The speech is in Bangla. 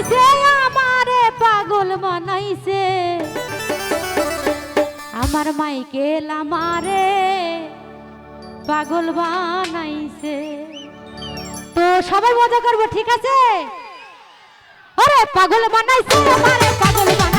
বানাইছে আমারে পাগল বানাইছে। আমার মাইকেল আমারে পাগল বানাইছে। তো সবাই মজা করব, ঠিক আছে? আরে, পাগল বানাইছে আমারে, পাগল বানাইছে।